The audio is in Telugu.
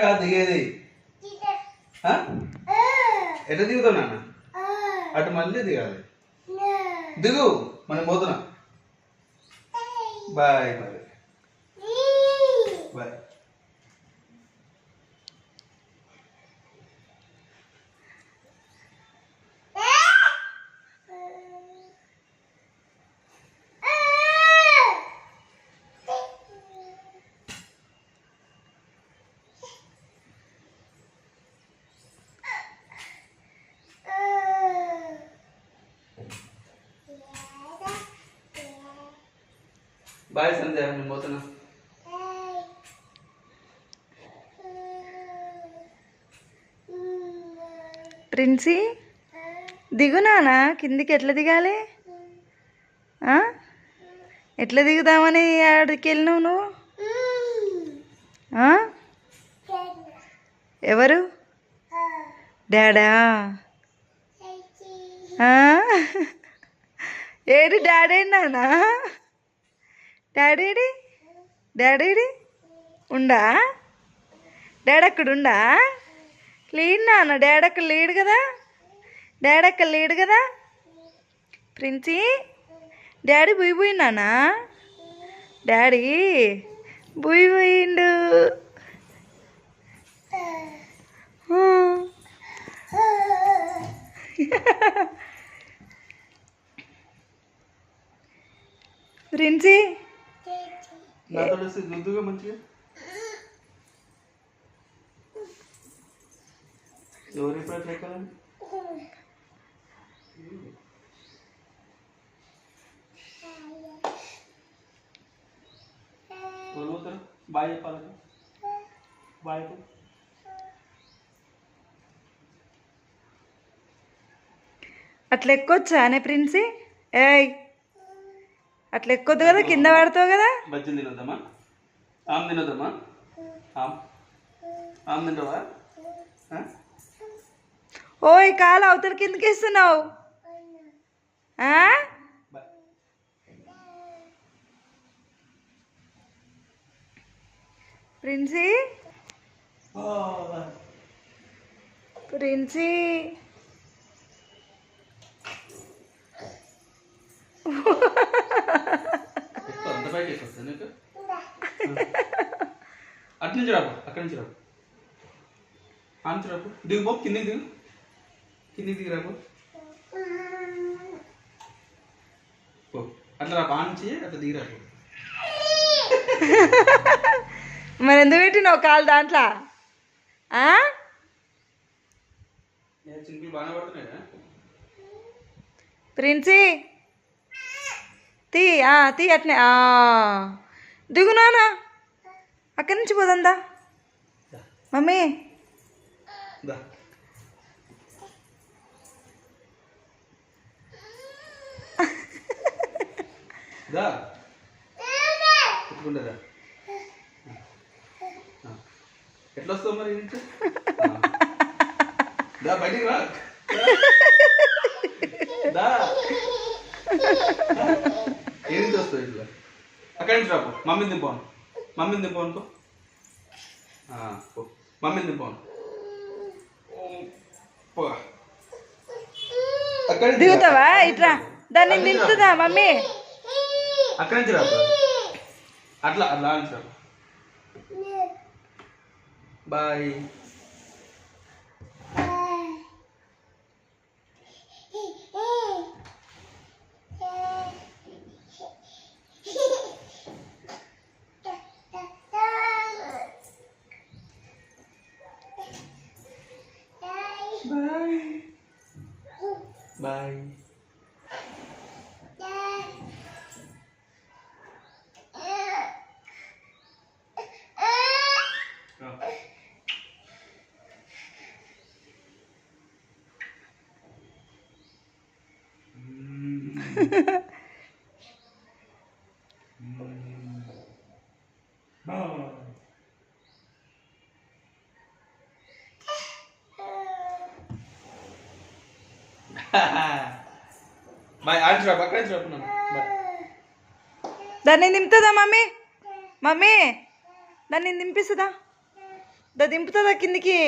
కాదు దిగేది? ఎట్లా దిగుతావు నాన్న? అటు మళ్ళీ దిగాలి. దిగు మనం పోతున్నా. బాయ్ మరి. బాయ్. బాయ్ సంధ్య నేను పోతున్నా ప్రిన్సీ దిగునానా కిందికి ఎట్లా దిగాలి? ఎట్లా దిగుదామని ఆడికి వెళ్ళినావు నువ్వు? ఎవరు? డాడా? ఏడు ఏడి డాడీ నానా? డాడీడి? డాడీడి? ఉండా? డాడీ ఉండా? లీడ్ నాన్న డాడీ లీడ్ కదా? డాడీ లీడ్ కదా? ప్రిన్సి? డాడీ బుయ్ పోయినానా డాడీ బుయ్ పోయిండు ప్రిన్సీ? నాతో వస్తే దుద్దుగా మంచిగా ఎవరు ఇప్పుడు అట్లా ఎక్కాలని ఎవరు పోతారు బాయ్ చెప్పాలి బాయ్ చెప్పు. అట్లా ఎక్కొచ్చా అనే ప్రిన్సీ ఏయ్ అట్లా ఎక్కొద్దు కదా కింద పడతావు కదా? బజ్జీలు తినొద్దామా ఆమె తినొద్దామా ఆమ్. ఆమె తింటావా? ఓయ్ కాలు అవతల కిందకి ఇస్తున్నావు ప్రిన్సీ? ఓ. ప్రిన్సీ? వస్తుంది నీకు అటు నుంచి రాబు అక్కడి నుంచి రాబు ఆ నుంచి రాబు దిగు కిందికి దిగు. కిందికి దిగి రాబు అట్లా రాబు ఆ నుంచి అట్లా దిగి రాబు మరి ఎందుకు పెట్టినావు కాలు దాంట్లో? ప్రిన్సీ? తీ ఆ, తీ అట్నే ఆ. దిగు నానా. అక్కడి నుంచి పోదందా మమ్మీ. దా. దా. ఎత్తుకుంటుందా ఎట్లా వస్తావు మరి బయటికి రా. దా ఏ నుంచి వస్తావు ఇట్లా అక్కడి నుంచి రాపో మమ్మీని దింపాను మమ్మీని దింపాను పో. మమ్మీని దింపాను అక్కడి. దిగుతావా? ఇట్రా. దాన్ని. నింపుతుందా మమ్మీ? అక్కడి నుంచి రాపో అట్లా అట్లా నుంచి రాపో బాయ్. బాయ్ బాయ్ బాయ్ ఆంచి రా అక్కడి నుంచి రాపు బాయ్ దాన్ని నింపుతుందా మమ్మీ? మమ్మీ దాన్ని నింపిస్తుందా? దా దింపుతుందా కిందికి?